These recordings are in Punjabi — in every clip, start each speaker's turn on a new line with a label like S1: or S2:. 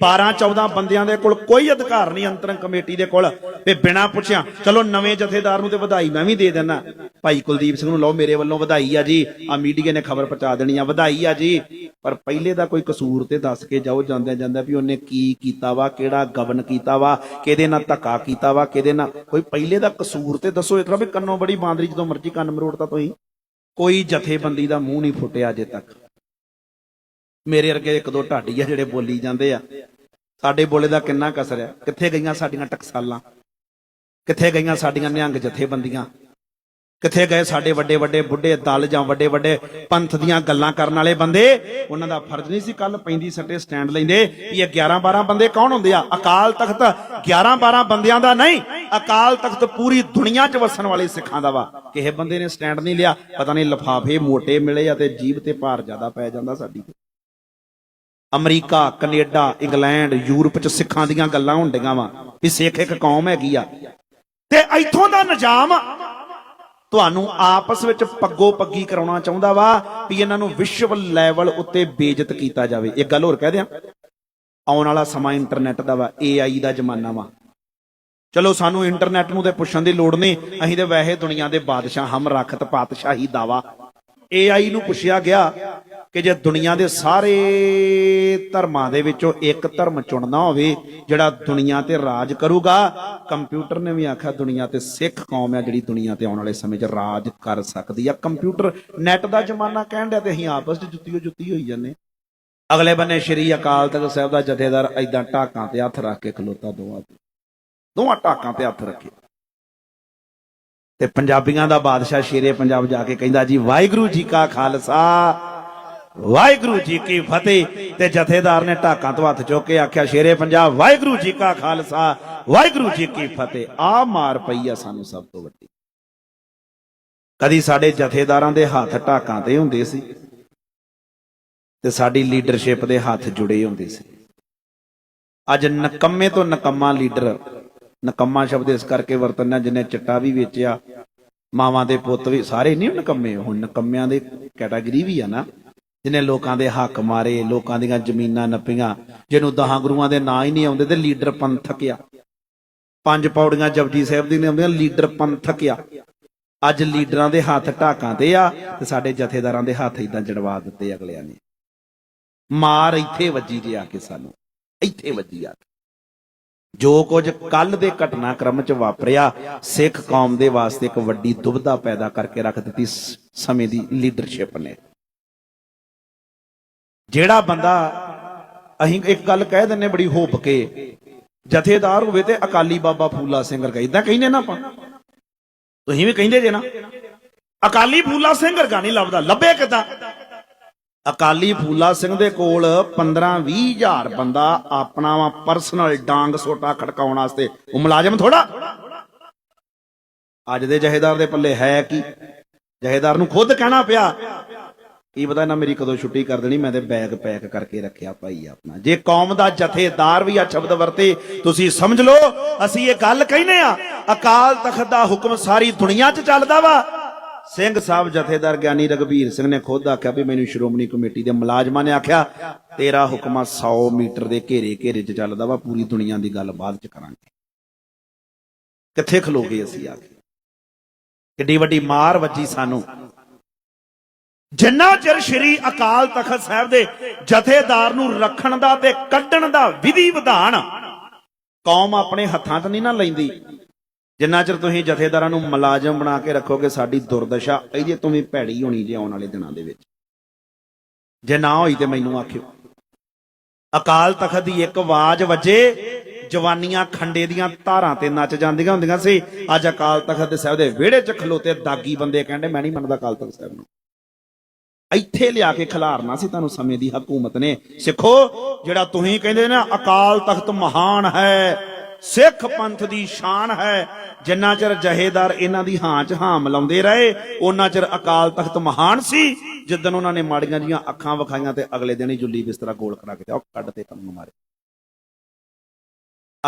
S1: 12 14 ਬੰਦਿਆਂ ਦੇ ਕੋਲ ਕੋਈ ਅਧਿਕਾਰ ਨਹੀਂ ਅੰਤਰੰਗ ਕਮੇਟੀ ਦੇ ਕੋਲ। ਤੇ ਬਿਨਾਂ ਪੁੱਛਿਆ, ਚਲੋ ਨਵੇਂ ਜਥੇਦਾਰ ਨੂੰ ਤੇ ਵਧਾਈ ਮੈਂ ਵੀ ਦੇ ਦਿੰਦਾ ਭਾਈ ਕੁਲਦੀਪ ਸਿੰਘ ਨੂੰ ਲਓ ਮੇਰੇ ਵੱਲੋਂ ਵਧਾਈ ਆ ਜੀ। ਆ ਮੀਡੀਆ ਨੇ ਖਬਰ ਪਹੁੰਚਾ ਦੇਣੀ ਆ, ਵਧਾਈ ਆ ਜੀ। ਪਰ ਪਹਿਲੇ ਦਾ ਕੋਈ ਕਸੂਰ ਤੇ ਦੱਸ ਕੇ ਜਾਓ, ਜਾਂਦਿਆਂ ਜਾਂਦਾ ਵੀ ਉਹਨੇ ਕੀ ਕੀਤਾ ਵਾ, ਕਿਹੜਾ ਗਵਨ ਕੀਤਾ ਵਾ, ਕਿਹਦੇ ਨਾਲ ਧੱਕਾ ਕੀਤਾ ਵਾ, ਕਿਹਦੇ ਨਾਲ ਕੋਈ ਪਹਿਲੇ ਦਾ ਕਸੂਰ ਤੇ ਦੱਸੋ, ਇਸ ਤਰ੍ਹਾਂ ਵੀ ਕੰਨੋਂ ਬੜੀ ਬਾਂਦਰੀ ਜਦੋਂ ਮਰਜ਼ੀ ਕੰਨ ਮਰੋੜਤਾ ਤੁਸੀਂ। ਕੋਈ ਜਥੇਬੰਦੀ ਦਾ ਮੂੰਹ ਨਹੀਂ ਫੁੱਟਿਆ ਅਜੇ ਤੱਕ। ਮੇਰੇ ਵਰਗੇ ਇੱਕ ਦੋ ਢਾਡੀ ਆ ਜਿਹੜੇ ਬੋਲੀ ਜਾਂਦੇ ਆ। ਸਾਡੇ ਬੋਲੇ ਦਾ ਕਿੰਨਾ ਕਸਰ ਹੈ? ਕਿੱਥੇ ਗਈਆਂ ਸਾਡੀਆਂ ਟਕਸਾਲਾਂ? ਕਿੱਥੇ ਗਈਆਂ ਸਾਡੀਆਂ ਨਿਹੰਗ ਜਥੇਬੰਦੀਆਂ? ਕਿੱਥੇ ਗਏ ਸਾਡੇ ਵੱਡੇ ਵੱਡੇ ਬੁੱਢੇ ਦਲ ਜਾਂ ਵੱਡੇ ਵੱਡੇ ਪੰਥ ਦੀਆਂ ਗੱਲਾਂ ਕਰਨ ਵਾਲੇ ਬੰਦੇ? ਉਹਨਾਂ ਦਾ ਫਰਜ਼ ਨਹੀਂ ਸੀ ਕੱਲ ਪੈਂਦੀ ਸੱਟੇ ਸਟੈਂਡ ਲੈਂਦੇ ਵੀ ਇਹ 11 12 ਬੰਦੇ ਕੌਣ ਹੁੰਦੇ ਆ? ਅਕਾਲ ਤਖਤ 11 12 ਬੰਦਿਆਂ ਦਾ ਨਹੀਂ। ਅਕਾਲ ਤਖਤ ਪੂਰੀ ਦੁਨੀਆ 'ਚ ਵਸਣ ਵਾਲੇ ਸਿੱਖਾਂ ਦਾ ਵਾ। ਕਿਸੇ ਬੰਦੇ ਨੇ ਸਟੈਂਡ ਨਹੀਂ ਲਿਆ। ਪਤਾ ਨਹੀਂ ਲਫਾਫੇ ਮੋਟੇ ਮਿਲੇ ਆ ਤੇ ਜੀਬ ਤੇ ਭਾਰ ਜ਼ਿਆਦਾ ਪੈ ਜਾਂਦਾ ਸਾਡੀ ਤੇ। ਅਮਰੀਕਾ, ਕੈਨੇਡਾ, ਇੰਗਲੈਂਡ, ਯੂਰਪ 'ਚ ਸਿੱਖਾਂ ਦੀਆਂ ਗੱਲਾਂ ਹੁੰਦੀਆਂ ਵਾ। ਵੀ ਸਿੱਖ ਇੱਕ ਕੌਮ ਹੈਗੀ ਆ। ਤੇ ਇੱਥੋਂ ਦਾ ਨਿਜ਼ਾਮ ਤੁਹਾਨੂੰ ਆਪਸ ਵਿੱਚ ਪੱਗੋ ਪੱਗੀ ਕਰਾਉਣਾ ਚਾਹੁੰਦਾ ਵਾ ਵੀ ਇਹਨਾਂ ਨੂੰ ਵਿਸ਼ਵ ਲੈਵਲ ਉੱਤੇ ਬੇਇੱਜ਼ਤ ਕੀਤਾ ਜਾਵੇ। ਇੱਕ ਗੱਲ ਹੋਰ ਕਹਿ ਦਿਆਂ। ਆਉਣ ਵਾਲਾ ਸਮਾਂ ਇੰਟਰਨੈਟ ਦਾ ਵਾ AI ਦਾ ਜ਼ਮਾਨਾ ਵਾ। ਚਲੋ, ਸਾਨੂੰ ਇੰਟਰਨੈਟ ਨੂੰ ਤੇ ਪੁੱਛਣ ਦੀ ਲੋੜ ਨਹੀਂ। ਅਸੀਂ ਤੇ ਵੈਸੇ ਦੁਨੀਆ ਦੇ ਬਾਦਸ਼ਾਹ ਹਮ ਰਖਤ ਪਾਤਸ਼ਾਹੀ ਦਾਵਾ। AI ਨੂੰ ਪੁੱਛਿਆ ਗਿਆ ਕਿ ਜੇ ਦੁਨੀਆ ਦੇ ਸਾਰੇ ਧਰਮਾਂ ਦੇ ਵਿੱਚੋਂ ਇੱਕ ਧਰਮ ਚੁਣਨਾ ਹੋਵੇ, ਜਿਹੜਾ ਦੁਨੀਆ ਤੇ ਰਾਜ ਕਰੂਗਾ, ਕੰਪਿਊਟਰ ਨੇ ਵੀ ਆਖਿਆ ਦੁਨੀਆ ਤੇ ਸਿੱਖ ਕੌਮ ਹੈ ਜਿਹੜੀ ਦੁਨੀਆ ਤੇ ਆਉਣ ਵਾਲੇ ਸਮੇਂ 'ਚ ਰਾਜ ਕਰ ਸਕਦੀ ਆ। ਕੰਪਿਊਟਰ ਨੈਟ ਦਾ ਜ਼ਮਾਨਾ ਕਹਿਣ ਡਿਆ ਤੇ ਅਸੀਂ ਆਪਸ 'ਚ ਜੁੱਤੀਓ ਜੁੱਤੀ ਹੋਈ ਜਾਂਦੇ। ਅਗਲੇ ਬੰਨੇ ਸ਼੍ਰੀ ਅਕਾਲ ਤਖਤ ਸਾਹਿਬ ਦਾ ਜਥੇਦਾਰ ਐਦਾਂ ਢਾਕਾਂ ਤੇ ਹੱਥ ਰੱਖ ਕੇ ਖਲੋਤਾ ਦੋਵਾਂ ਤੇ। ਦੋਵਾਂ ਢਾਕਾਂ ਤੇ ਹੱਥ ਰੱਖੇ। ਤੇ ਪੰਜਾਬੀਆਂ ਦਾ ਬਾਦਸ਼ਾਹ ਸ਼ੇਰੇ ਪੰਜਾਬ ਜਾ ਕੇ ਕਹਿੰਦਾ ਜੀ, ਵਾਹਿਗੁਰੂ ਜੀ ਕਾ ਖਾਲਸਾ, ਵਾਹਿਗੁਰੂ ਜੀ ਕੀ ਫਤਿਹ। ਤੇ ਜਥੇਦਾਰ ਨੇ ਢਾਕਾਂ ਤੋਂ ਹੱਥ ਚੁੱਕ ਕੇ ਆਖਿਆ, ਸ਼ੇਰੇ ਪੰਜਾਬ, ਵਾਹਿਗੁਰੂ ਜੀ ਕਾ ਖਾਲਸਾ, ਵਾਹਿਗੁਰੂ ਜੀ ਕੀ ਫਤਿਹ। ਆ ਮਾਰ ਪਈ ਆ ਸਾਨੂੰ ਸਭ ਤੋਂ ਵੱਡੀ। ਕਦੀ ਸਾਡੇ ਜਥੇਦਾਰਾਂ ਦੇ ਹੱਥ ਢਾਕਾਂ ਤੇ ਹੁੰਦੇ ਸੀ ਤੇ ਸਾਡੀ ਲੀਡਰਸ਼ਿਪ ਦੇ ਹੱਥ ਜੁੜੇ ਹੁੰਦੇ ਸੀ। ਅੱਜ ਨਕੰਮੇ ਤੋਂ ਨਕੰਮਾ ਲੀਡਰ ਨਕੰਮਾ ਸ਼ਬਦ ਇਸ ਕਰਕੇ ਵਰਤਨਾ ਜਿਹਨੇ ਚਿੱਟਾ ਵੀ ਵੇਚਿਆ, ਮਾਵਾਂ ਦੇ ਪੁੱਤ ਵੀ, ਸਾਰੇ ਨਹੀਂ ਨਕੰਮੇ, ਹੁਣ ਨਕੰਮਿਆਂ ਦੇ ਕੈਟਾਗਰੀ ਵੀ ਆ ਨਾ ਜਿਹਨੇ ਲੋਕਾਂ ਦੇ ਹੱਕ ਮਾਰੇ, ਲੋਕਾਂ ਦੀਆਂ ਜ਼ਮੀਨਾਂ ਨੱਪੀਆਂ, ਜਿਹਨੂੰ ਦਹਾਂ ਗੁਰੂਆਂ ਦੇ ਨਾਂ ਹੀ ਨਹੀਂ ਆਉਂਦੇ, ਤੇ ਲੀਡਰ ਪੰਥਕ ਆ। ਪੰਜ ਪੌੜੀਆਂ ਜਪਜੀ ਸਾਹਿਬ ਦੀ ਨੇ ਆਉਂਦੀਆਂ, ਲੀਡਰ ਪੰਥਕ ਆ। ਅੱਜ ਲੀਡਰਾਂ ਦੇ ਹੱਥ ਢਾਕਾਂ ਤੇ ਆ, ਤੇ ਸਾਡੇ ਜਥੇਦਾਰਾਂ ਦੇ ਹੱਥ ਇਦਾਂ ਜੜਵਾ ਦਿੱਤੇ ਅਗਲਿਆਂ ਨੇ। ਮਾਰ ਇੱਥੇ ਵੱਜੀ ਜੇ ਆ ਕੇ ਸਾਨੂੰ, ਇੱਥੇ ਵੱਜੀ ਆ ਕੇ। ਜੋ ਕੁਝ ਕੱਲ ਦੇ ਘਟਨਾਕ੍ਰਮ ਚ ਵਾਪਰਿਆ, ਸਿੱਖ ਕੌਮ ਦੇ ਵਾਸਤੇ ਇੱਕ ਵੱਡੀ ਦੁਬਿਧਾ ਪੈਦਾ ਕਰਕੇ ਰੱਖ ਦਿੱਤੀ ਸਮੇਂ ਦੀ ਲੀਡਰਸ਼ਿਪ ਨੇ। ਜਿਹੜਾ ਬੰਦਾ, ਅਸੀਂ ਇੱਕ ਗੱਲ ਕਹਿ ਦਿੰਨੇ ਬੜੀ ਹੋਪ ਕੇ, ਜਥੇਦਾਰ ਹੋਵੇ ਤੇ ਅਕਾਲੀ ਬਾਬਾ ਫੂਲਾ ਸਿੰਘ ਵਰਗਾ ਇਦਾਂ ਕਹਿੰਦੇ ਨਾ ਆਪਾਂ। ਤੁਸੀਂ ਵੀ ਕਹਿੰਦੇ ਜੇ ਨਾ। ਅਕਾਲੀ ਫੂਲਾ ਸਿੰਘ ਵਰਗਾ ਨਹੀਂ ਲੱਭਦਾ ਲੱਭੇ ਕਿਦਾਂ? ਅਕਾਲੀ ਫੂਲਾ ਸਿੰਘ ਦੇ ਕੋਲ 15 20 ਹਜ਼ਾਰ ਬੰਦਾ ਆਪਣਾ ਵਾ ਪਰਸਨਲ ਡਾਂਗ ਸੋਟਾ ਖੜਕਾਉਣ ਵਾਸਤੇ। ਉਹ ਮੁਲਾਜ਼ਮ ਥੋੜਾ ਅੱਜ ਦੇ ਜਹੇਦਾਰ ਦੇ ਪੱਲੇ ਹੈ ਕੀ? ਜਹੇਦਾਰ ਨੂੰ ਖੁਦ ਕਹਿਣਾ ਪਿਆ। ਕੀ ਪਤਾ ਨਾ ਮੇਰੀ ਕਦੋਂ ਛੁੱਟੀ ਕਰ ਦੇਣੀ, ਮੈਂ ਤੇ ਬੈਗ ਪੈਕ ਕਰਕੇ ਰੱਖਿਆ ਭਾਈ ਆਪਣਾ। ਜੇ ਕੌਮ ਦਾ ਜਥੇਦਾਰ ਵੀ ਆ ਸ਼ਬਦ ਵਰਤੇ, ਤੁਸੀਂ ਸਮਝ ਲਓ, ਅਸੀਂ ਇਹ ਗੱਲ ਕਹਿੰਦੇ ਆ, ਅਕਾਲ ਤਖਤ ਦਾ ਹੁਕਮ ਸਾਰੀ ਦੁਨੀਆ 'ਚ ਚੱਲਦਾ ਵਾ। ਸਿੰਘ ਸਾਹਿਬ ਜਥੇਦਾਰ ਗਿਆਨੀ ਰਗਵੀਰ ਸਿੰਘ ਨੇ ਖੁਦ ਆਖਿਆ ਵੀ ਮੈਨੂੰ ਸ਼੍ਰੋਮਣੀ ਕਮੇਟੀ ਦੇ ਮੁਲਾਜ਼ਮਾਂ ਨੇ ਆਖਿਆ, ਤੇਰਾ ਹੁਕਮ ਆ 100 ਮੀਟਰ ਦੇ ਘੇਰੇ ਘੇਰੇ 'ਚ ਚੱਲਦਾ ਵਾ, ਪੂਰੀ ਦੁਨੀਆ ਦੀ ਗੱਲ ਬਾਅਦ 'ਚ ਕਰਾਂਗੇ। ਕਿੱਥੇ ਖਲੋਗੇ ਅਸੀਂ ਆ ਕੇ? ਕਿੱਡੀ ਵੱਡੀ ਮਾਰ ਵੱਜੀ ਸਾਨੂੰ। ਜਿੰਨਾ ਚਿਰ ਸ਼੍ਰੀ ਅਕਾਲ ਤਖਤ ਸਾਹਿਬ ਦੇ ਜਥੇਦਾਰ ਨੂੰ ਰੱਖਣ ਦਾ ਤੇ ਕੱਢਣ ਦਾ ਵਿਧੀ ਵਿਧਾਨ, ਕੌਮ ਆਪਣੇ ਹੱਥਾਂ 'ਚ ਨਹੀਂ ਨਾ ਲੈਂਦੀ। ਜਿੰਨਾ ਚਿਰ ਤੁਸੀਂ ਜਥੇਦਾਰਾਂ ਨੂੰ ਮੁਲਾਜ਼ਮ ਬਣਾ ਕੇ ਰੱਖੋਗੇ, ਸਾਡੀ ਦੁਰਦਸ਼ਾ ਇਹਦੇ ਤੋਂ ਵੀ ਭੈੜੀ ਹੋਣੀ ਜੇ ਆਉਣ ਵਾਲੇ ਦਿਨਾਂ ਦੇ ਵਿੱਚ। ਜੇ ਨਾ ਹੋਈ ਤੇ ਮੈਨੂੰ ਆਖਿਓ। ਅਕਾਲ ਤਖਤ ਦੀ ਇੱਕ ਆਵਾਜ਼ ਵੱਜੇ, ਜਵਾਨੀਆਂ ਖੰਡੇ ਦੀਆਂ ਧਾਰਾਂ ਤੇ ਨੱਚ ਜਾਂਦੀਆਂ ਹੁੰਦੀਆਂ ਸੀ। ਅੱਜ ਅਕਾਲ ਤਖਤ ਦੇ ਸਾਹਿਬ ਦੇ ਵਿਹੜੇ 'ਚ ਖਲੋਤੇ ਦਾਗੀ ਬੰਦੇ ਕਹਿੰਦੇ, ਮੈਂ ਨਹੀਂ ਮੰਨਦਾ ਅਕਾਲ ਤਖਤ ਸਾਹਿਬ ਨੂੰ। ਇੱਥੇ ਲਿਆ ਕੇ ਖਿਲਾਰਨਾ ਸੀ ਤੁਹਾਨੂੰ ਸਮੇਂ ਦੀ ਹਕੂਮਤ ਨੇ। ਸਿੱਖੋ, ਜਿਹੜਾ ਤੁਸੀਂ ਕਹਿੰਦੇ ਨਾ, ਅਕਾਲ ਤਖਤ ਮਹਾਨ ਹੈ। ਸਿੱਖ ਪੰਥ ਦੀ ਸ਼ਾਨ ਹੈ। ਜਿੰਨਾ ਚਿਰ ਜਹੇਦਾਰ ਇਹਨਾਂ ਦੀ ਹਾਂ 'ਚ ਹਾਂ ਮਿਲਾਉਂਦੇ ਰਹੇ ਉਹਨਾਂ ਚਿਰ ਅਕਾਲ ਤਖਤ ਮਹਾਨ ਸੀ। ਜਿੱਦਨ ਉਹਨਾਂ ਨੇ ਮਾੜੀਆਂ ਜੀਆਂ ਅੱਖਾਂ ਵਿਖਾਈਆਂ ਤੇ ਅਗਲੇ ਦਿਨ ਹੀ ਜੁੱਲੀ ਬਿਸਤਰਾ ਗੋਲ ਕਰਾ ਕੇ ਉਹ ਕੱਢ ਤੇ ਕੰਮ ਮਾਰੇ।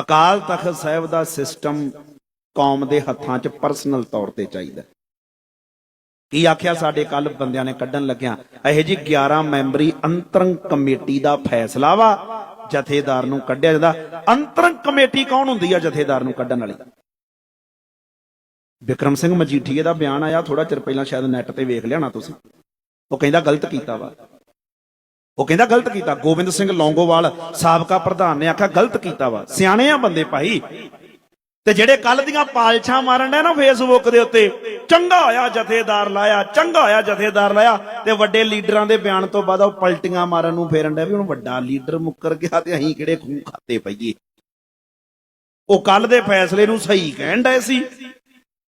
S1: ਅਕਾਲ ਤਖਤ ਸਾਹਿਬ ਦਾ ਸਿਸਟਮ ਕੌਮ ਦੇ ਹੱਥਾਂ 'ਚ ਪਰਸਨਲ ਤੌਰ ਤੇ ਚਾਹੀਦਾ। ਕੀ ਆਖਿਆ ਸਾਡੇ ਕੱਲ ਬੰਦਿਆਂ ਨੇ ਕੱਢਣ ਲੱਗਿਆ? ਇਹ ਜੀ 11 ਮੈਂਬਰੀ ਅੰਤਰੰਗ ਕਮੇਟੀ ਦਾ ਫੈਸਲਾ ਵਾ। ਜਥੇਦਾਰ ਨੂੰ ਕੱਢਿਆ ਜਾਂਦਾ। ਅੰਤਰੰਗ ਕਮੇਟੀ ਕੌਣ ਹੁੰਦੀ ਆ ਜਥੇਦਾਰ ਨੂੰ ਕੱਢਣ ਵਾਲੀ? ਵਿਕਰਮ ਸਿੰਘ ਮਜੀਠੀਏ ਦਾ ਬਿਆਨ ਆਇਆ ਥੋੜਾ ਚਿਰ ਪਹਿਲਾਂ ਸ਼ਾਇਦ ਨੈਟ ਤੇ ਵੇਖ ਲਿਆਣਾ ਤੁਸੀਂ। ਉਹ ਕਹਿੰਦਾ ਗਲਤ ਕੀਤਾ ਵਾ। ਉਹ ਕਹਿੰਦਾ ਗਲਤ ਕੀਤਾ। ਗੋਬਿੰਦ ਸਿੰਘ ਲੌਂਗੋਵਾਲ, ਸਾਬਕਾ ਪ੍ਰਧਾਨ ਨੇ ਆਖਿਆ ਗਲਤ ਕੀਤਾ ਵਾ। ਸਿਆਣੇ ਆ ਬੰਦੇ ਭਾਈ। ਤੇ ਜਿਹੜੇ ਕੱਲ ਦੀਆਂ ਪਾਲਛਾਂ ਮਾਰਨ ਦੇ ਨਾ ਫੇਸਬੁੱਕ ਦੇ ਉੱਤੇ ਚੰਗਾ ਹੋਇਆ, ਜਥੇਦਾਰ ਲਾਇਆ, ਚੰਗਾ ਹੋਇਆ, ਜਥੇਦਾਰ ਲਾਇਆ। ਤੇ ਵੱਡੇ ਲੀਡਰਾਂ ਦੇ ਬਿਆਨ ਤੋਂ ਬਾਅਦ ਉਹ ਪਲਟੀਆਂ ਮਾਰਨ ਨੂੰ ਫੇਰਨ ਡਿਆ ਵੀ ਹੁਣ ਵੱਡਾ ਲੀਡਰ ਮੁੱਕਰ ਗਿਆ ਤੇ ਅਸੀਂ ਕਿਹੜੇ ਖੂਹ ਖਾਤੇ ਪਈਏ। ਉਹ ਕੱਲ ਦੇ ਫੈਸਲੇ ਨੂੰ ਸਹੀ ਕਹਿਣ ਡਏ ਸੀ।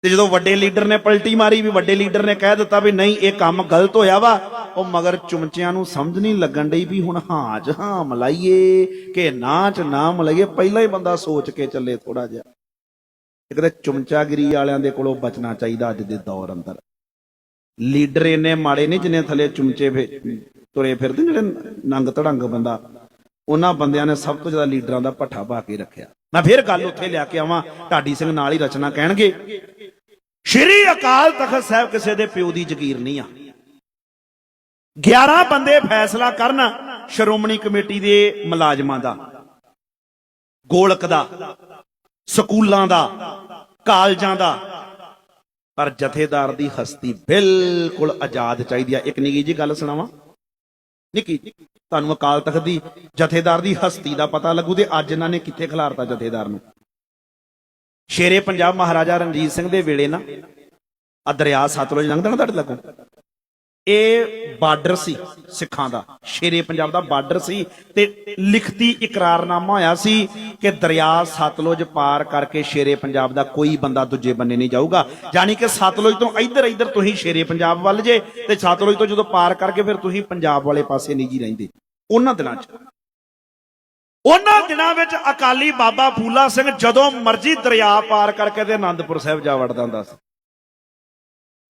S1: ਤੇ ਜਦੋਂ ਵੱਡੇ ਲੀਡਰ ਨੇ ਪਲਟੀ ਮਾਰੀ ਵੀ ਵੱਡੇ ਲੀਡਰ ਨੇ ਕਹਿ ਦਿੱਤਾ ਵੀ ਨਹੀਂ, ਇਹ ਕੰਮ ਗਲਤ ਹੋਇਆ ਵਾ, ਉਹ ਮਗਰ ਚੁੰਮਚਿਆਂ ਨੂੰ ਸਮਝ ਨਹੀਂ ਲੱਗਣ ਡਈ ਵੀ ਹੁਣ ਹਾਂ ਚ ਹਾਂ ਮਲਾਈਏ ਕਿ ਨਾ ਚ ਨਾ ਮਲਾਈਏ। ਪਹਿਲਾਂ ਹੀ ਬੰਦਾ ਸੋਚ ਕੇ ਚੱਲੇ ਥੋੜਾ ਜਿਹਾ। ਇੱਕ ਤਾਂ ਚੁੰਮਚਾਗਿਰੀ ਵਾਲਿਆਂ ਦੇ ਕੋਲੋਂ ਬਚਣਾ ਚਾਹੀਦਾ ਅੱਜ ਦੇ ਦੌਰ ਅੰਦਰ। ਲੀਡਰ ਇੰਨੇ ਮਾੜੇ ਨਹੀਂ ਜਿੰਨੇ ਥੱਲੇ ਚੁੰਮਚੇ ਤੁਰੇ ਫਿਰਦੇ ਜਿਹੜੇ ਨੰਗ ਧੜੰਗ ਬੰਦਾ। ਉਹਨਾਂ ਬੰਦਿਆਂ ਨੇ ਸਭ ਤੋਂ ਜ਼ਿਆਦਾ ਲੀਡਰਾਂ ਦਾ ਪੱਠਾ ਪਾ ਕੇ ਰੱਖਿਆ। ਮੈਂ ਫੇਰ ਗੱਲ ਉੱਥੇ ਲਿਆ ਕੇ ਆਵਾਂ, ਢਾਡੀ ਸਿੰਘ ਨਾਲ ਹੀ ਰਚਨਾ ਕਹਿਣਗੇ। ਸ਼੍ਰੀ ਅਕਾਲ ਤਖਤ ਸਾਹਿਬ ਕਿਸੇ ਦੇ ਪਿਓ ਦੀ ਜ਼ਗੀਰ ਨਹੀਂ ਆ। 11 ਬੰਦੇ ਫੈਸਲਾ ਕਰਨ ਸ਼੍ਰੋਮਣੀ ਕਮੇਟੀ ਦੇ ਮੁਲਾਜ਼ਮਾਂ ਦਾ, ਗੋਲਕ ਦਾ। ਸਕੂਲਾਂ ਦਾ, ਕਾਲਜਾਂ ਦਾ। ਪਰ ਜਥੇਦਾਰ ਦੀ ਹਸਤੀ ਬਿਲਕੁਲ ਆਜ਼ਾਦ ਚਾਹੀਦੀ ਆ। ਇੱਕ ਨਿੱਕੀ ਜੀ ਗੱਲ ਸੁਣਾਵਾਂ? ਨਿੱਕੀ, ਤੁਹਾਨੂੰ ਅਕਾਲ ਤਖਤ ਦੀ ਜਥੇਦਾਰ ਦੀ ਹਸਤੀ ਦਾ ਪਤਾ ਲੱਗੂ ਤੇ ਅੱਜ ਇਹਨਾਂ ਨੇ ਕਿੱਥੇ ਖਿਲਾਰਤਾ ਜਥੇਦਾਰ ਨੂੰ? ਸ਼ੇਰੇ ਪੰਜਾਬ ਮਹਾਰਾਜਾ ਰਣਜੀਤ ਸਿੰਘ ਦੇ ਵੇਲੇ ਨਾ ਆ ਦਰਿਆ ਸਤਲੁਜ ਲੰਘਦਾ ਨਾ ਤੁਹਾਡੇ ਲੱਗੋ ਇਹ ਬਾਰਡਰ ਸੀ ਸਿੱਖਾਂ ਦਾ। ਸ਼ੇਰੇ ਪੰਜਾਬ ਦਾ ਬਾਰਡਰ ਸੀ ਤੇ ਲਿਖਤੀ ਇਕਰਾਰਨਾਮਾ ਹੋਇਆ ਸੀ ਕਿ ਦਰਿਆ ਸਤਲੁਜ ਪਾਰ ਕਰਕੇ ਸ਼ੇਰੇ ਪੰਜਾਬ ਦਾ ਕੋਈ ਬੰਦਾ ਦੂਜੇ ਬੰਨੇ ਨਹੀਂ ਜਾਊਗਾ। ਯਾਨੀ ਕਿ ਸਤਲੁਜ ਤੋਂ ਇੱਧਰ ਇੱਧਰ ਤੁਸੀਂ ਸ਼ੇਰੇ ਪੰਜਾਬ ਵੱਲ ਜੇ ਤੇ ਸਤਲੁਜ ਤੋਂ ਜਦੋਂ ਪਾਰ ਕਰਕੇ ਫਿਰ ਤੁਸੀਂ ਪੰਜਾਬ ਵਾਲੇ ਪਾਸੇ ਨਹੀਂ ਜੀ ਰਹਿੰਦੇ। ਉਹਨਾਂ ਦਿਨਾਂ 'ਚ। ਉਹਨਾਂ ਦਿਨਾਂ ਵਿੱਚ ਅਕਾਲੀ ਬਾਬਾ ਫੂਲਾ ਸਿੰਘ ਜਦੋਂ ਮਰਜ਼ੀ ਦਰਿਆ ਪਾਰ ਕਰਕੇ ਤੇ ਆਨੰਦਪੁਰ ਸਾਹਿਬ ਜਾ ਵੜਦਾ ਹੁੰਦਾ ਸੀ।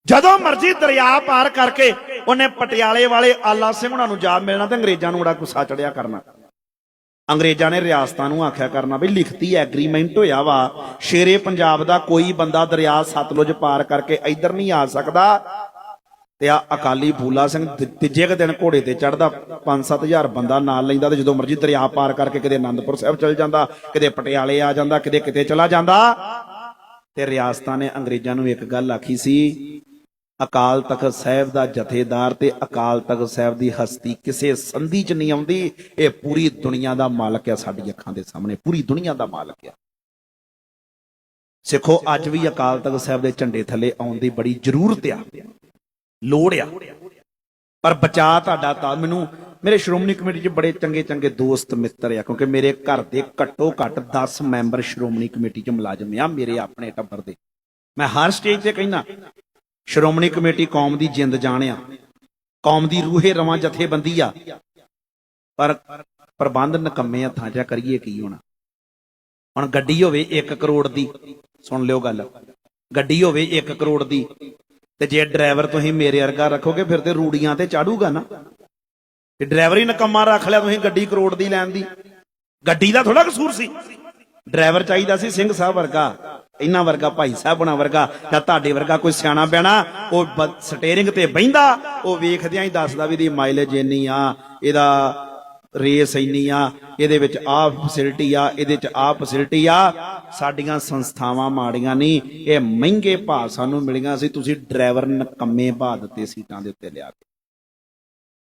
S1: ਜਦੋਂ ਮਰਜ਼ੀ ਦਰਿਆ ਪਾਰ ਕਰਕੇ ਉਹਨੇ ਪਟਿਆਲੇ ਵਾਲੇ ਆਲਾ ਸਿੰਘ ਉਹਨਾਂ ਨੂੰ ਜਾ ਮਿਲਣਾ ਤੇ ਅੰਗਰੇਜ਼ਾਂ ਨੂੰ ਬੜਾ ਗੁੱਸਾ ਚੜਿਆ ਕਰਨਾ। ਅੰਗਰੇਜ਼ਾਂ ਨੇ ਰਿਆਸਤਾਂ ਨੂੰ ਆਖਿਆ ਕਰਨਾ ਵੀ ਲਿਖਤੀ ਐਗਰੀਮੈਂਟ ਹੋਇਆ ਵਾ, ਸ਼ੇਰੇ ਪੰਜਾਬ ਦਾ ਕੋਈ ਬੰਦਾ ਦਰਿਆ ਸਤਲੁਜ ਪਾਰ ਕਰਕੇ ਇੱਧਰ ਨਹੀਂ ਆ ਸਕਦਾ। ਤੇ ਆ ਅਕਾਲੀ ਫੂਲਾ ਸਿੰਘ ਤੀਜੇ ਕੁ ਦਿਨ ਘੋੜੇ ਤੇ ਚੜਦਾ 5-7000 ਬੰਦਾ ਨਾਲ ਲੈਂਦਾ ਤੇ ਜਦੋਂ ਮਰਜ਼ੀ ਦਰਿਆ ਪਾਰ ਕਰਕੇ ਕਿਤੇ ਆਨੰਦਪੁਰ ਸਾਹਿਬ ਚਲ ਜਾਂਦਾ, ਕਿਤੇ ਪਟਿਆਲੇ ਆ ਜਾਂਦਾ, ਕਿਤੇ ਕਿਤੇ ਚਲਾ ਜਾਂਦਾ। ਤੇ ਰਿਆਸਤਾਂ ਨੇ ਅੰਗਰੇਜ਼ਾਂ ਨੂੰ ਇੱਕ ਗੱਲ ਆਖੀ ਸੀ ਅਕਾਲ ਤਖਤ ਸਾਹਿਬ ਦਾ ਜਥੇਦਾਰ ਤੇ ਅਕਾਲ ਤਖਤ ਸਾਹਿਬ ਦੀ ਹਸਤੀ ਕਿਸੇ ਸੰਧੀ 'ਚ ਨਹੀਂ ਆਉਂਦੀ। ਇਹ ਪੂਰੀ ਦੁਨੀਆ ਦਾ ਮਾਲਕ ਆ ਸਾਡੀ ਅੱਖਾਂ ਦੇ ਸਾਹਮਣੇ। ਪੂਰੀ ਦੁਨੀਆ ਦਾ ਮਾਲਕ ਆ। ਸਿੱਖੋ, ਅੱਜ ਵੀ ਅਕਾਲ ਤਖਤ ਸਾਹਿਬ ਦੇ ਝੰਡੇ ਥੱਲੇ ਆਉਣ ਦੀ ਬੜੀ ਜ਼ਰੂਰਤ ਆ। ਲੋੜ ਆ। ਪਰ ਬਚਾ ਤੁਹਾਡਾ ਤਾਂ ਮੈਨੂੰ, ਮੇਰੇ ਸ਼੍ਰੋਮਣੀ ਕਮੇਟੀ 'ਚ ਬੜੇ ਚੰਗੇ ਚੰਗੇ ਦੋਸਤ ਮਿੱਤਰ ਆ, ਕਿਉਂਕਿ ਮੇਰੇ ਘਰ ਦੇ ਘੱਟੋ ਘੱਟ 10 ਮੈਂਬਰ ਸ਼੍ਰੋਮਣੀ ਕਮੇਟੀ 'ਚ ਮੁਲਾਜ਼ਮ ਆ, ਮੇਰੇ ਆਪਣੇ ਟੱਬਰ ਦੇ। ਮੈਂ ਹਰ ਸਟੇਜ ਤੇ ਕਹਿੰਦਾ ਸ਼੍ਰੋਮਣੀ ਕਮੇਟੀ ਕੌਮ ਦੀ ਜਿੰਦ ਜਾਨ ਆ ਕੌਮ ਦੀ ਰੂਹੇ ਰਵਾਂ ਜਥੇਬੰਦੀ ਆ। ਪਰ ਪ੍ਰਬੰਧ ਨਕੰਮੇ ਹੱਥਾਂ 'ਚ ਕਰੀਏ ਕੀ ਹੋਣਾ। ਹੁਣ ਗੱਡੀ ਹੋਵੇ 1 ਕਰੋੜ ਦੀ, ਸੁਣ ਲਿਓ ਗੱਲ। ਗੱਡੀ ਹੋਵੇ 1 ਕਰੋੜ ਦੀ, ਤੇ ਜੇ ਡਰਾਈਵਰ ਤੁਸੀਂ ਮੇਰੇ ਵਰਗਾ ਰੱਖੋਗੇ, ਫਿਰ ਤੇ ਰੂੜੀਆਂ ਤੇ ਚਾੜੂਗਾ ਨਾ। ਤੇ ਡਰਾਈਵਰ ਹੀ ਨਕੰਮਾ ਰੱਖ ਲਿਆ ਤੁਸੀਂ ਗੱਡੀ ਕਰੋੜ ਦੀ ਲੈਣ ਦੀ। ਗੱਡੀ ਦਾ ਥੋੜਾ ਕਸੂਰ ਸੀ। ਡਰਾਈਵਰ ਚਾਹੀਦਾ ਸੀ ਸਿੰਘ ਸਾਹਿਬ ਵਰਗਾ। ਇਹਨਾਂ ਵਰਗਾ ਭਾਈ ਸਾਹਿਬ ਉਹਨਾਂ ਵਰਗਾ ਜਾਂ ਤੁਹਾਡੇ ਵਰਗਾ ਕੋਈ ਸਿਆਣਾ ਬੈਣਾ ਉਹ ਸਟੇਰਿੰਗ ਤੇ ਬੈਂਦਾ ਉਹ ਵੇਖਦਿਆਂ ਹੀ ਦੱਸਦਾ ਵੀ ਦੀ ਮਾਈਲੇਜ ਇੰਨੀ ਆ, ਇਹਦਾ ਰੇਸ ਇੰਨੀ ਆ, ਇਹਦੇ ਵਿੱਚ ਆ ਫੈਸਿਲਿਟੀ ਆ, ਇਹਦੇ ਚ ਆ ਫੈਸਿਲਿਟੀ ਆ। ਸਾਡੀਆਂ ਸੰਸਥਾਵਾਂ ਮਾੜੀਆਂ ਨਹੀਂ ਇਹ ਮਹਿੰਗੇ ਭਾਅ ਸਾਨੂੰ ਮਿਲੀਆਂ ਸੀ, ਤੁਸੀਂ ਡਰਾਈਵਰ ਨਕੰਮੇ ਭਾਅ ਦਿੱਤੇ ਸੀਟਾਂ ਦੇ ਉੱਤੇ ਲਿਆ ਕੇ।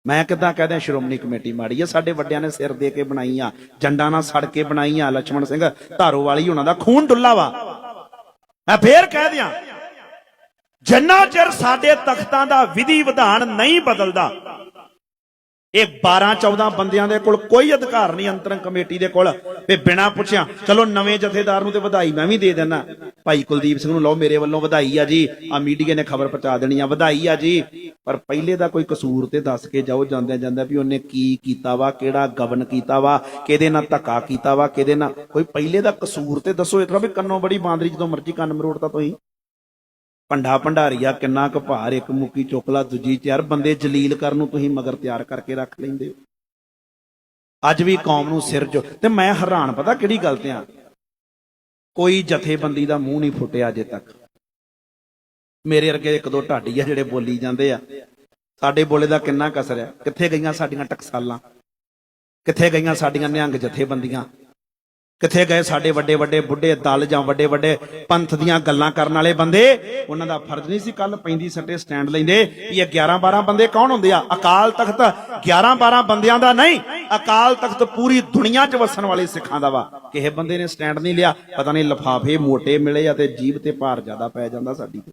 S1: ਮੈਂ ਕਿਦਾਂ ਕਹਦਾ ਸ਼੍ਰੋਮਣੀ ਕਮੇਟੀ ਮਾੜੀ ਆ, ਸਾਡੇ ਵੱਡਿਆਂ ਨੇ ਸਿਰ ਦੇ ਕੇ ਬਣਾਈ ਆ, ਜੰਡਾਂ ਨਾਲ ਸੜ ਕੇ ਬਣਾਈ ਆ ਲక్ష్మణ ਸਿੰਘ ਧਾਰੋ ਵਾਲੀ ਉਹਨਾਂ ਦਾ ਖੂਨ ਡੁੱਲਾ ਵਾ। ਮੈਂ ਫੇਰ ਕਹਿ ਦਿਆਂ ਜਿੰਨਾ ਚਿਰ ਸਾਡੇ ਤਖਤਾਂ ਦਾ ਵਿਧੀ ਵਿਧਾਨ ਨਹੀਂ ਬਦਲਦਾ ਇਹ 12 14 ਬੰਦਿਆਂ ਦੇ ਕੋਲ ਕੋਈ ਅਧਿਕਾਰ ਨਹੀਂ ਅੰਤਰੰਗ ਕਮੇਟੀ ਦੇ ਕੋਲ। ਵੀ ਬਿਨਾਂ ਪੁੱਛਿਆ, ਚਲੋ ਨਵੇਂ ਜਥੇਦਾਰ ਨੂੰ ਤੇ ਵਧਾਈ ਮੈਂ ਵੀ ਦੇ ਦਿੰਦਾ ਭਾਈ ਕੁਲਦੀਪ ਸਿੰਘ ਨੂੰ ਲਓ ਮੇਰੇ ਵੱਲੋਂ ਵਧਾਈ ਆ ਜੀ। ਆ ਮੀਡੀਆ ਨੇ ਖਬਰ ਪਹੁੰਚਾ ਦੇਣੀ ਆ, ਵਧਾਈ ਆ ਜੀ। ਪਰ ਪਹਿਲੇ ਦਾ ਕੋਈ ਕਸੂਰ ਤੇ ਦੱਸ ਕੇ ਜਾਓ ਜਾਂਦੇ ਜਾਂਦੇ ਵੀ ਉਹਨੇ ਕੀ ਕੀਤਾ ਵਾ, ਕਿਹੜਾ ਗਵਨ ਕੀਤਾ ਵਾ, ਕਿਹਦੇ ਨਾਲ ਧੱਕਾ ਕੀਤਾ ਵਾ, ਕਿਹਦੇ ਨਾਲ। ਕੋਈ ਪਹਿਲੇ ਦਾ ਕਸੂਰ ਤੇ ਦੱਸੋ ਇਤਰਾ ਵੀ ਕੰਨੋਂ ਬੜੀ ਬਾਂਦਰੀ ਜਦੋਂ ਮਰਜ਼ੀ ਕੰਨ ਮਰੋੜਤਾ ਤੁਸੀਂ। ਭੰਡਾ ਭੰਡਾਰੀਆ, ਕਿੰਨਾ ਕੁ ਭਾਰ, ਇੱਕ ਮੁੱਕੀ ਚੋਕਲਾ, ਦੂਜੀ ਚਾਰ ਬੰਦੇ ਜਲੀਲ ਕਰਨ ਨੂੰ ਤੁਸੀਂ ਮਗਰ ਤਿਆਰ ਕਰਕੇ ਰੱਖ ਲੈਂਦੇ ਹੋ। ਅੱਜ ਵੀ ਕੌਮ ਨੂੰ ਸਿਰ ਜੋ ਤੇ ਮੈਂ ਹੈਰਾਨ, ਪਤਾ ਕਿਹੜੀ ਗੱਲ ਤੇ ਆ? ਕੋਈ ਜਥੇਬੰਦੀ ਦਾ ਮੂੰਹ ਨਹੀਂ ਫੁੱਟਿਆ ਅਜੇ ਤੱਕ। ਮੇਰੇ ਵਰਗੇ ਇੱਕ ਦੋ ਢਾਡੀ ਆ ਜਿਹੜੇ ਬੋਲੀ ਜਾਂਦੇ ਆ। ਸਾਡੇ ਬੋਲੇ ਦਾ ਕਿੰਨਾ ਕਸਰ ਆ। ਕਿੱਥੇ ਗਈਆਂ ਸਾਡੀਆਂ ਟਕਸਾਲਾਂ? ਕਿੱਥੇ ਗਈਆਂ ਸਾਡੀਆਂ ਨਿਹੰਗ ਜਥੇਬੰਦੀਆਂ? ਕਿੱਥੇ ਗਏ ਸਾਡੇ ਵੱਡੇ ਵੱਡੇ ਬੁੱਢੇ ਦਲ ਜਾਂ ਵੱਡੇ ਵੱਡੇ ਪੰਥ ਦੀਆਂ ਗੱਲਾਂ ਕਰਨ ਵਾਲੇ ਬੰਦੇ? ਉਹਨਾਂ ਦਾ ਫਰਜ਼ ਨਹੀਂ ਸੀ ਕੱਲ ਪੈਂਦੀ ਸੱਟੇ ਸਟੈਂਡ ਲੈਂਦੇ ਵੀ ਇਹ 11 12 ਬੰਦੇ ਕੌਣ ਹੁੰਦੇ ਆ? ਅਕਾਲ ਤਖਤ 11 12 ਬੰਦਿਆਂ ਦਾ ਨਹੀਂ, ਅਕਾਲ ਤਖਤ ਪੂਰੀ ਦੁਨੀਆ 'ਚ ਵਸਣ ਵਾਲੇ ਸਿੱਖਾਂ ਦਾ ਵਾ। ਕਿਸੇ ਬੰਦੇ ਨੇ ਸਟੈਂਡ ਨਹੀਂ ਲਿਆ, ਪਤਾ ਨਹੀਂ ਲਫਾਫੇ ਮੋਟੇ ਮਿਲੇ ਆ ਤੇ ਜੀਬ ਤੇ ਭਾਰ ਜ਼ਿਆਦਾ ਪੈ ਜਾਂਦਾ ਸਾਡੀ। ਤੇ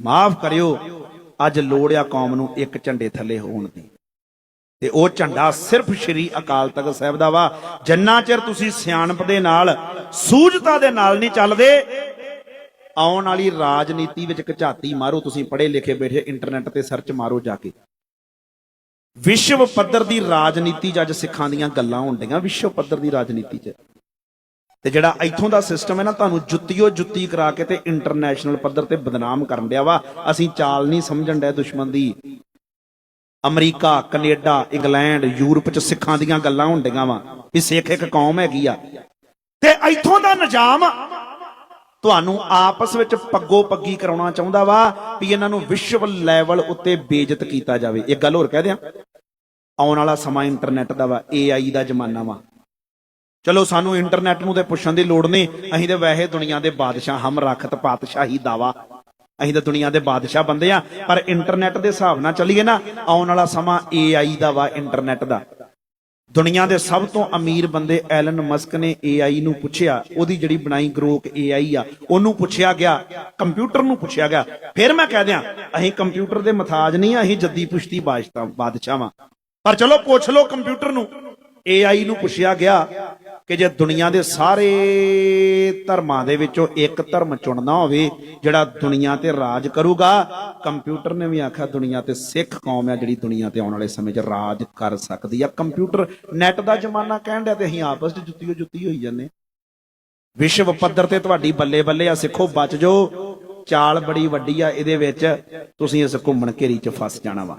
S1: ਮਾਫ ਕਰਿਓ, ਅੱਜ ਲੋੜ ਆ ਕੌਮ ਨੂੰ ਇੱਕ ਝੰਡੇ ਥੱਲੇ ਹੋਣ ਦੀ। ਤੇ ਉਹ ਝੰਡਾ ਸਿਰਫ ਸ਼੍ਰੀ ਅਕਾਲ ਤਖਤ ਸਾਹਿਬ ਦਾ ਵਾ। ਜਿੰਨਾ ਚਿਰ ਤੁਸੀਂ ਸਿਆਣਪ ਦੇ ਨਾਲ, ਸੂਝਤਾ ਦੇ ਨਾਲ ਨਹੀਂ ਚੱਲਦੇ, ਆਉਣ ਵਾਲੀ ਰਾਜਨੀਤੀ ਵਿੱਚ ਝਾਤੀ ਮਾਰੋ, ਤੁਸੀਂ ਪੜ੍ਹੇ ਲਿਖੇ ਬੈਠੇ ਇੰਟਰਨੈਟ ਤੇ ਸਰਚ ਮਾਰੋ ਜਾ ਕੇ। ਵਿਸ਼ਵ ਪੱਧਰ ਦੀ ਰਾਜਨੀਤੀ 'ਚ ਅੱਜ ਸਿੱਖਾਂ ਦੀਆਂ ਗੱਲਾਂ ਹੁੰਦੀਆਂ ਵਿਸ਼ਵ ਪੱਧਰ ਦੀ ਰਾਜਨੀਤੀ 'ਚ। ਤੇ ਜਿਹੜਾ ਇੱਥੋਂ ਦਾ ਸਿਸਟਮ ਹੈ ਨਾ, ਤੁਹਾਨੂੰ ਜੁੱਤੀਓ ਜੁੱਤੀ ਕਰਾ ਕੇ ਤੇ ਇੰਟਰਨੈਸ਼ਨਲ ਪੱਧਰ ਤੇ ਬਦਨਾਮ ਕਰਨ ਡਿਆ ਵਾ। ਅਸੀਂ ਚਾਲ ਨਹੀਂ ਸਮਝਣ ਡਿਆ ਦੁਸ਼ਮਣ ਦੀ। ਅਮਰੀਕਾ, ਕੈਨੇਡਾ, ਇੰਗਲੈਂਡ, ਯੂਰਪ ਚ ਸਿੱਖਾਂ ਦੀਆਂ ਗੱਲਾਂ ਹੁੰਦੀਆਂ ਵਾ। ਵੀ ਸਿੱਖ ਇੱਕ ਕੌਮ ਹੈਗੀ ਆ। ਤੇ ਇੱਥੋਂ ਦਾ ਨਿਜ਼ਾਮ ਤੁਹਾਨੂੰ ਆਪਸ ਵਿੱਚ ਪੱਗੋ ਪੱਗੀ ਕਰਾਉਣਾ ਚਾਹੁੰਦਾ ਵਾ ਵੀ ਇਹਨਾਂ ਨੂੰ ਵਿਸ਼ਵ ਲੈਵਲ ਉੱਤੇ ਬੇਇੱਜ਼ਤ ਕੀਤਾ ਜਾਵੇ। ਇੱਕ ਗੱਲ ਹੋਰ ਕਹਿ ਦਿਆਂ। ਆਉਣ ਵਾਲਾ ਸਮਾਂ ਇੰਟਰਨੈਟ ਦਾ ਵਾ AI ਦਾ ਜ਼ਮਾਨਾ ਵਾ। ਚਲੋ, ਸਾਨੂੰ ਇੰਟਰਨੈਟ ਨੂੰ ਤੇ ਪੁੱਛਣ ਦੀ ਲੋੜ ਨਹੀਂ। ਅਸੀਂ ਤੇ ਵੈਸੇ ਦੁਨੀਆ ਦੇ ਬਾਦਸ਼ਾਹ ਹਮ ਰੱਖਤ ਪਾਤਸ਼ਾਹੀ ਦਾਵਾ ਅਸੀਂ ਤਾਂ ਦੁਨੀਆ ਦੇ ਬਾਦਸ਼ਾਹ ਬੰਦੇ ਆ, ਪਰ ਇੰਟਰਨੈਟ ਦੇ ਹਿਸਾਬ ਨਾਲ ਚੱਲੀਏ ਨਾ, ਆਉਣ ਵਾਲਾ ਸਮਾਂ AI ਦਾ ਵਾ ਇੰਟਰਨੈਟ ਦਾ। ਦੁਨੀਆ ਦੇ ਸਭ ਤੋਂ ਅਮੀਰ ਬੰਦੇ ਐਲਨ ਮਸਕ ਨੇ AI ਨੂੰ ਪੁੱਛਿਆ, ਉਹਦੀ ਜਿਹੜੀ ਬਣਾਈ ਗਰੋਕ AI ਆ, ਉਹਨੂੰ ਪੁੱਛਿਆ ਗਿਆ ਕੰਪਿਊਟਰ ਨੂੰ ਪੁੱਛਿਆ ਗਿਆ। ਫਿਰ ਮੈਂ ਕਹਿ ਦਿਆਂ, ਅਸੀਂ ਕੰਪਿਊਟਰ ਦੇ ਮਥਾਜ ਨਹੀਂ ਆ, ਅਸੀਂ ਜੱਦੀ ਪੁਸ਼ਤੀ ਬਾਦਸ਼ਾਹ ਬਾਦਸ਼ਾਹ ਵਾਂ। ਪਰ ਚਲੋ ਪੁੱਛ ਲਓ ਕੰਪਿਊਟਰ ਨੂੰ। AI ਨੂੰ ਪੁੱਛਿਆ ਗਿਆ ਕਿ ਜੇ ਦੁਨੀਆ ਦੇ ਸਾਰੇ ਧਰਮਾਂ ਦੇ ਵਿੱਚੋਂ ਇੱਕ ਧਰਮ ਚੁਣਨਾ ਹੋਵੇ, ਜਿਹੜਾ ਦੁਨੀਆ ਤੇ ਰਾਜ ਕਰੂਗਾ, ਕੰਪਿਊਟਰ ਨੇ ਵੀ ਆਖਿਆ, ਦੁਨੀਆ ਤੇ ਸਿੱਖ ਕੌਮ ਹੈ ਜਿਹੜੀ ਦੁਨੀਆ ਤੇ ਆਉਣ ਵਾਲੇ ਸਮੇਂ 'ਚ ਰਾਜ ਕਰ ਸਕਦੀ ਆ। ਕੰਪਿਊਟਰ ਨੈਟ ਦਾ ਜ਼ਮਾਨਾ ਕਹਿਣ ਡਿਆ ਤੇ ਅਸੀਂ ਆਪਸ 'ਚ ਜੁੱਤੀਓ ਜੁੱਤੀ ਹੋਈ ਜਾਂਦੇ ਵਿਸ਼ਵ ਪੱਧਰ ਤੇ ਤੁਹਾਡੀ ਬੱਲੇ ਬੱਲੇ ਆ, ਸਿੱਖੋ, ਬਚ ਜੋ ਚਾਲ ਬੜੀ ਵੱਡੀ ਆ, ਇਹਦੇ ਵਿੱਚ ਤੁਸੀਂ ਇਸ ਘੁੰਮਣ ਘੇਰੀ 'ਚ ਫਸ ਜਾਣਾ ਵਾ।